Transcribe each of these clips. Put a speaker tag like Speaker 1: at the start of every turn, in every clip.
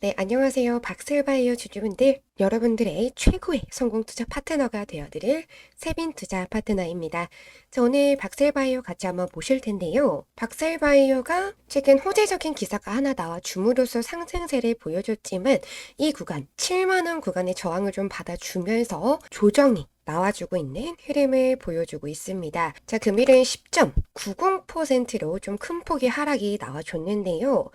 Speaker 1: 네, 안녕하세요. 박슬바이오 주주분들. 여러분들의 최고의 성공 투자 파트너가 되어드릴 세빈 투자 파트너입니다. 자, 오늘 박슬바이오 같이 한번 보실 텐데요. 박슬바이오가 최근 호재적인 기사가 하나 나와 줌으로써 상승세를 보여줬지만 이 구간, 7만원 구간의 저항을 좀 받아주면서 조정이 나와주고 있는 흐름을 보여주고 있습니다. 자, 금일은 10.90%로 좀 큰 폭의 하락이 나와줬는데요.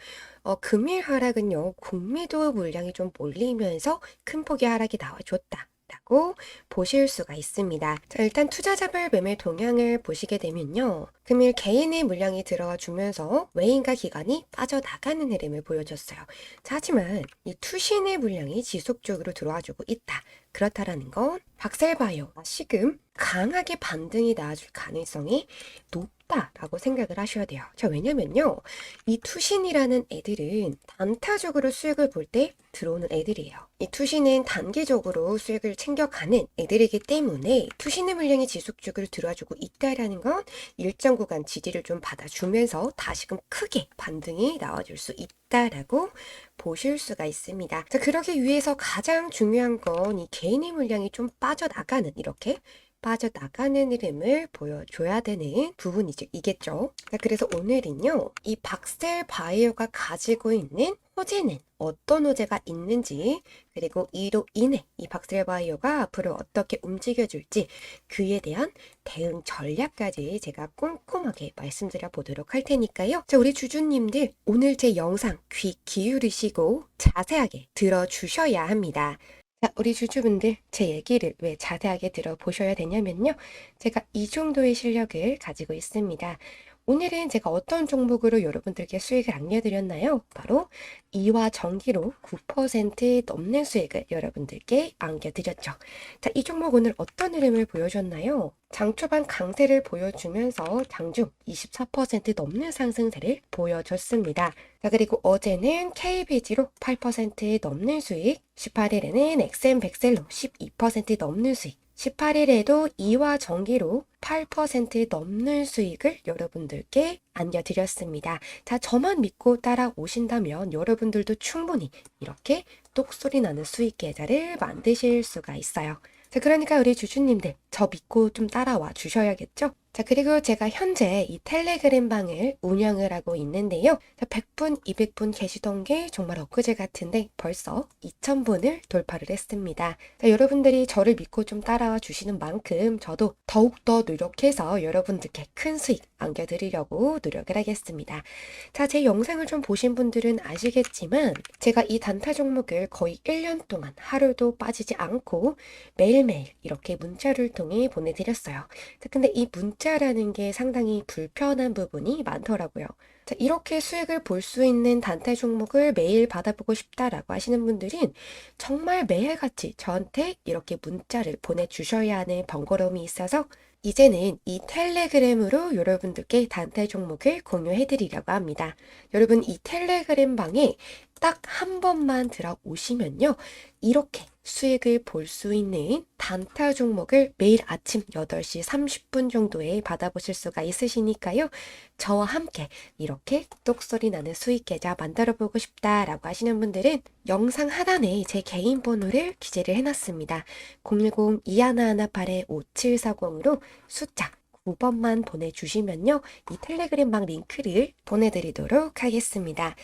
Speaker 1: 어, 금일 하락은요, 공매도 물량이 좀 몰리면서 큰 폭의 하락이 나와줬다. 라고 보실 수가 있습니다. 자, 일단 투자자별 매매 동향을 보시게 되면요. 금일 개인의 물량이 들어와 주면서 외인과 기관이 빠져나가는 흐름을 보여줬어요. 자, 하지만 이 투신의 물량이 지속적으로 들어와 주고 있다. 그렇다라는 건 박셀바이오 시금 강하게 반등이 나와줄 가능성이 높다라고 생각을 하셔야 돼요. 자, 왜냐면요. 이 투신이라는 애들은 단타적으로 수익을 볼 때 들어오는 애들이에요. 이 투신은 단기적으로 수익을 챙겨가는 애들이기 때문에 투신의 물량이 지속적으로 들어와주고 있다라는 건 일정 구간 지지를 좀 받아주면서 다시금 크게 반등이 나와줄 수 있다 라고 보실 수가 있습니다. 자, 그러기 위해서 가장 중요한 건 이 개인의 물량이 좀 빠져나가는 이렇게 빠져나가는 흐름을 보여줘야 되는 부분이죠. 이겠죠. 자, 그래서 오늘은요, 이 박셀 바이오가 가지고 있는 호재는 어떤 호재가 있는지, 그리고 이로 인해 이 박셀 바이오가 앞으로 어떻게 움직여줄지, 그에 대한 대응 전략까지 제가 꼼꼼하게 말씀드려 보도록 할 테니까요. 자, 우리 주주님들, 오늘 제 영상 귀 기울이시고 자세하게 들어주셔야 합니다. 자, 우리 주주분들, 제 얘기를 왜 자세하게 들어보셔야 되냐면요. 제가 이 정도의 실력을 가지고 있습니다. 오늘은 제가 어떤 종목으로 여러분들께 수익을 안겨드렸나요? 바로 이와 전기로 9% 넘는 수익을 여러분들께 안겨드렸죠. 자, 이 종목 오늘 어떤 흐름을 보여줬나요? 장 초반 강세를 보여주면서 장중 24% 넘는 상승세를 보여줬습니다. 자, 그리고 어제는 KBG로 8% 넘는 수익, 18일에는 엑센백셀로 12% 넘는 수익, 18일에도 이와 전기로 8% 넘는 수익을 여러분들께 안겨드렸습니다. 자, 저만 믿고 따라오신다면 여러분들도 충분히 이렇게 똑소리 나는 수익 계좌를 만드실 수가 있어요. 자, 그러니까 우리 주주님들, 저 믿고 좀 따라와 주셔야겠죠? 자, 그리고 제가 현재 이 텔레그램 방을 운영을 하고 있는데요. 자, 100분, 200분 계시던 게 정말 엊그제 같은데 벌써 2000분을 돌파를 했습니다. 자, 여러분들이 저를 믿고 좀 따라와 주시는 만큼 저도 더욱더 노력해서 여러분들께 큰 수익 안겨드리려고 노력을 하겠습니다. 자, 제 영상을 좀 보신 분들은 아시겠지만 제가 이 단타 종목을 거의 1년 동안 하루도 빠지지 않고 매일매일 이렇게 문자를 통해 보내드렸어요. 자, 근데 이 문자라는 게 상당히 불편한 부분이 많더라고요. 자, 이렇게 수익을 볼 수 있는 단타 종목을 매일 받아보고 싶다라고 하시는 분들은 정말 매일같이 저한테 이렇게 문자를 보내주셔야 하는 번거로움이 있어서 이제는 이 텔레그램으로 여러분들께 단타 종목을 공유해드리려고 합니다. 여러분 이 텔레그램 방에 딱 한 번만 들어오시면요. 이렇게 수익을 볼 수 있는 단타 종목을 매일 아침 8시 30분 정도에 받아보실 수가 있으시니까요. 저와 함께 이렇게 똑소리 나는 수익 계좌 만들어 보고 싶다라고 하시는 분들은 영상 하단에 제 개인 번호를 기재를 해놨습니다. 010-2118-5740으로 숫자 9번만 보내주시면요. 이 텔레그램 방 링크를 보내드리도록 하겠습니다.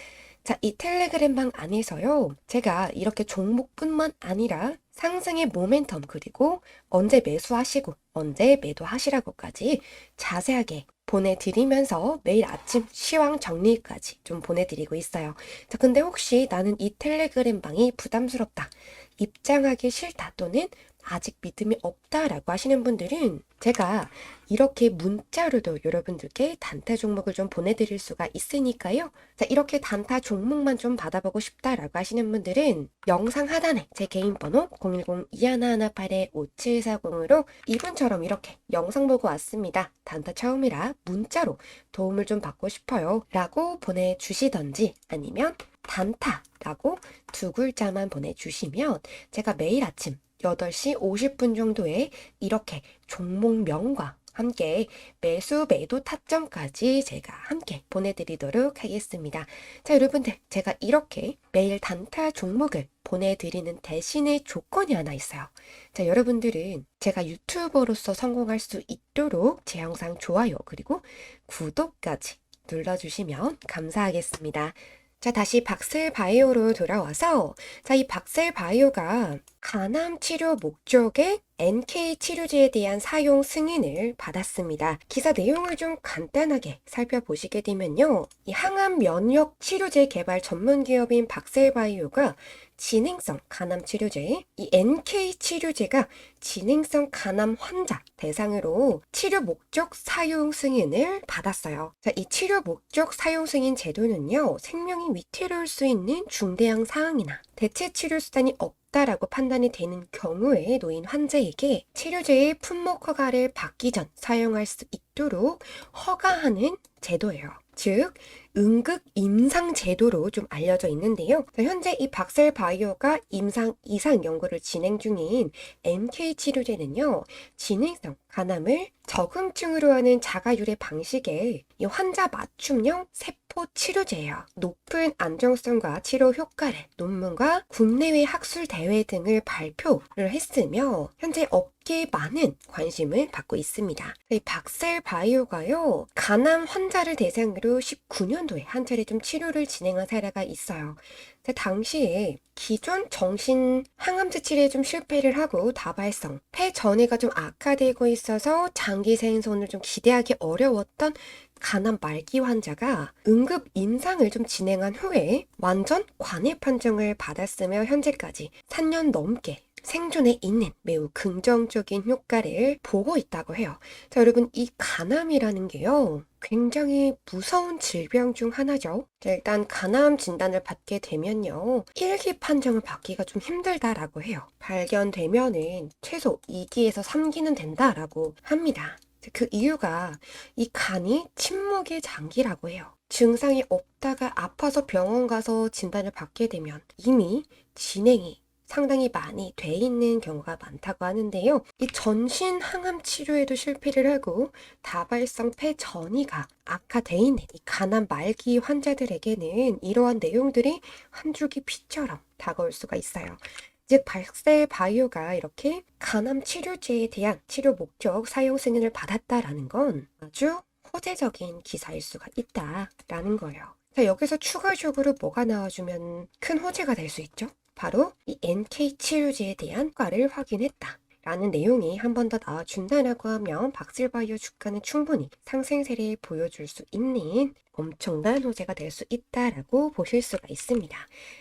Speaker 1: 자, 이 텔레그램 방 안에서요. 제가 이렇게 종목뿐만 아니라 상승의 모멘텀 그리고 언제 매수하시고 언제 매도하시라고까지 자세하게 보내드리면서 매일 아침 시황 정리까지 좀 보내드리고 있어요. 자, 근데 혹시 나는 이 텔레그램 방이 부담스럽다. 입장하기 싫다 또는 아직 믿음이 없다라고 하시는 분들은 제가 이렇게 문자로도 여러분들께 단타 종목을 좀 보내드릴 수가 있으니까요. 자, 이렇게 단타 종목만 좀 받아보고 싶다라고 하시는 분들은 영상 하단에 제 개인 번호 010-2118-5740으로 이분처럼 이렇게 영상 보고 왔습니다. 단타 처음이라 문자로 도움을 좀 받고 싶어요. 라고 보내주시던지 아니면 단타라고 두 글자만 보내주시면 제가 매일 아침 8시 50분 정도에 이렇게 종목명과 함께 매수 매도 타점까지 제가 함께 보내드리도록 하겠습니다. 자, 여러분들, 제가 이렇게 매일 단타 종목을 보내드리는 대신에 조건이 하나 있어요. 자, 여러분들은 제가 유튜버로서 성공할 수 있도록 제 영상 좋아요, 그리고 구독까지 눌러주시면 감사하겠습니다. 자, 다시 박셀 바이오로 돌아와서, 자, 이 박셀 바이오가 간암 치료 목적의 NK 치료제에 대한 사용 승인을 받았습니다. 기사 내용을 좀 간단하게 살펴보시게 되면요. 이 항암 면역 치료제 개발 전문 기업인 박셀바이오가 진행성 간암 치료제, 이 NK 치료제가 진행성 간암 환자 대상으로 치료 목적 사용 승인을 받았어요. 자, 이 치료 목적 사용 승인 제도는요, 생명이 위태로울 수 있는 중대한 사항이나 대체 치료 수단이 없 다라고 판단이 되는 경우에 놓인 환자에게 치료제의 품목 허가를 받기 전 사용할 수 있도록 허가하는 제도예요. 즉, 응급 임상 제도로 좀 알려져 있는데요. 자, 현재 이 박셀 바이오가 임상 이상 연구를 진행 중인 MK 치료제는요, 진행성 간암을 적응증으로 하는 자가유래 방식의 이 환자 맞춤형 세포 치료제예요. 높은 안정성과 치료 효과를 논문과 국내외 학술 대회 등을 발표를 했으며 현재 업계에 많은 관심을 받고 있습니다. 이 박셀 바이오가요, 간암 환자를 대상으로 19년도에 한 차례 좀 치료를 진행한 사례가 있어요. 그 당시에 기존 정신 항암제 치료에 좀 실패를 하고 다발성, 폐 전이가 좀 악화되고 있어서 장기 생존을 좀 기대하기 어려웠던 간암 말기 환자가 응급 임상을 좀 진행한 후에 완전 관해 판정을 받았으며 현재까지 3년 넘게 생존에 있는 매우 긍정적인 효과를 보고 있다고 해요. 자, 여러분, 이 간암이라는 게요. 굉장히 무서운 질병 중 하나죠. 자, 일단 간암 진단을 받게 되면요. 1기 판정을 받기가 좀 힘들다라고 해요. 발견되면은 최소 2기에서 3기는 된다라고 합니다. 그 이유가 이 간이 침묵의 장기라고 해요. 증상이 없다가 아파서 병원 가서 진단을 받게 되면 이미 진행이 상당히 많이 돼 있는 경우가 많다고 하는데요. 이 전신 항암 치료에도 실패를 하고 다발성 폐 전이가 악화돼 있는 이 간암 말기 환자들에게는 이러한 내용들이 한 줄기 피처럼 다가올 수가 있어요. 즉 발셀 바이오가 이렇게 간암 치료제에 대한 치료 목적 사용 승인을 받았다라는 건 아주 호재적인 기사일 수가 있다라는 거예요. 자, 여기서 추가적으로 뭐가 나와주면 큰 호재가 될 수 있죠? 바로 이 NK 치료제에 대한 과를 확인했다. 라는 내용이 한 번 더 나와준다라고 하면 박슬바이오 주가는 충분히 상승세를 보여줄 수 있는 엄청난 호재가 될 수 있다라고 보실 수가 있습니다.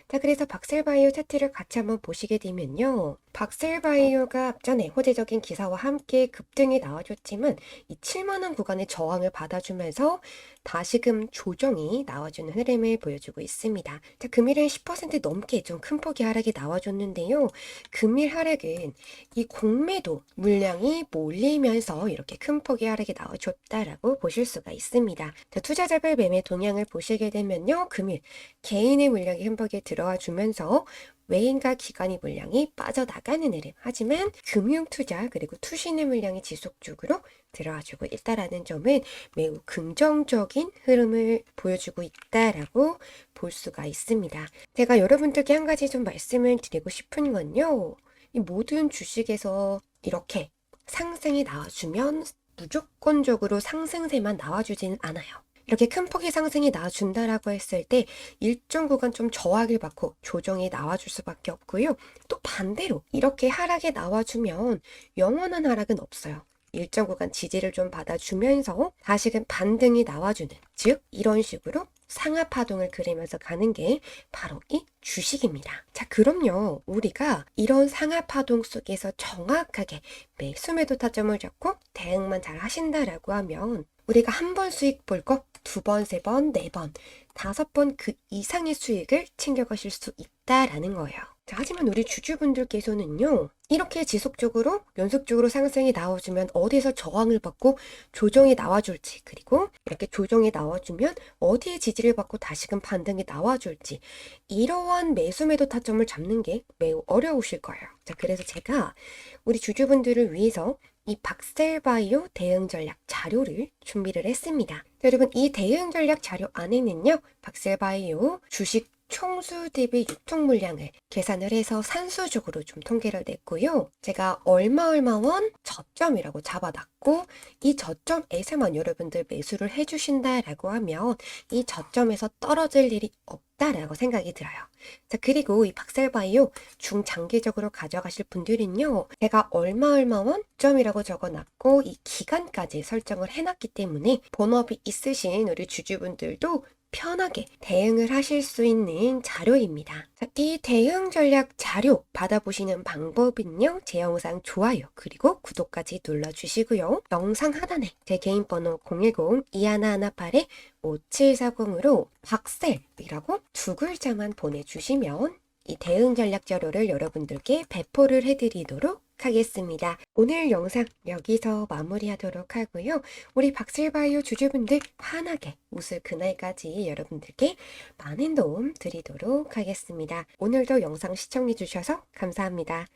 Speaker 1: 자, 그래서 박셀바이오 차트를 같이 한번 보시게 되면요. 박셀바이오가 앞전에 호재적인 기사와 함께 급등이 나와줬지만 이 7만원 구간의 저항을 받아주면서 다시금 조정이 나와주는 흐름을 보여주고 있습니다. 자, 금일은 10% 넘게 좀 큰 폭의 하락이 나와줬는데요. 금일 하락은 이 공매도 물량이 몰리면서 이렇게 큰 폭의 하락이 나와줬다라고 보실 수가 있습니다. 자, 투자자별 매매 동향을 보시게 되면요. 금일 개인의 물량이 흠뻑에 들어와 주면서 외인과 기관의 물량이 빠져나가는 흐름. 하지만 금융 투자 그리고 투신의 물량이 지속적으로 들어와주고 있다라는 점은 매우 긍정적인 흐름을 보여주고 있다라고 볼 수가 있습니다. 제가 여러분들께 한 가지 좀 말씀을 드리고 싶은 건요. 이 모든 주식에서 이렇게 상승이 나와주면 무조건적으로 상승세만 나와주지는 않아요. 이렇게 큰 폭의 상승이 나와준다라고 했을 때 일정 구간 좀 저하를 받고 조정이 나와줄 수밖에 없고요. 또 반대로 이렇게 하락이 나와주면 영원한 하락은 없어요. 일정 구간 지지를 좀 받아주면서 다시금 반등이 나와주는 즉 이런 식으로 상하 파동을 그리면서 가는 게 바로 이 주식입니다. 자, 그럼요. 우리가 이런 상하 파동 속에서 정확하게 매수 매도 타점을 잡고 대응만 잘 하신다라고 하면 우리가 한 번 수익 볼 거 두 번, 세 번, 네 번, 다섯 번 그 이상의 수익을 챙겨가실 수 있다라는 거예요. 자, 하지만 우리 주주분들께서는요, 이렇게 지속적으로 연속적으로 상승이 나와주면 어디서 저항을 받고 조정이 나와줄지, 그리고 이렇게 조정이 나와주면 어디에 지지를 받고 다시금 반등이 나와줄지, 이러한 매수 매도 타점을 잡는 게 매우 어려우실 거예요. 자, 그래서 제가 우리 주주분들을 위해서 이 박셀바이오 대응 전략 자료를 준비를 했습니다. 여러분, 이 대응 전략 자료 안에는요, 박셀바이오 주식 총수 대비 유통 물량을 계산을 해서 산수적으로 좀 통계를 냈고요. 제가 얼마 얼마 원 저점이라고 잡아놨고 이 저점에서만 여러분들 매수를 해주신다라고 하면 이 저점에서 떨어질 일이 없다라고 생각이 들어요. 자, 그리고 이 박셀바이오 중장기적으로 가져가실 분들은요, 제가 얼마 얼마 원 점이라고 적어놨고 이 기간까지 설정을 해놨기 때문에 본업이 있으신 우리 주주분들도 편하게 대응을 하실 수 있는 자료입니다. 자, 이 대응 전략 자료 받아보시는 방법은요. 제 영상 좋아요 그리고 구독까지 눌러주시고요. 영상 하단에 제 개인 번호 010-2118-5740으로 박셀이라고 두 글자만 보내주시면 이 대응 전략 자료를 여러분들께 배포를 해드리도록 하겠습니다. 오늘 영상 여기서 마무리하도록 하고요. 우리 박슬바이오 주주분들 환하게 웃을 그날까지 여러분들께 많은 도움 드리도록 하겠습니다. 오늘도 영상 시청해 주셔서 감사합니다.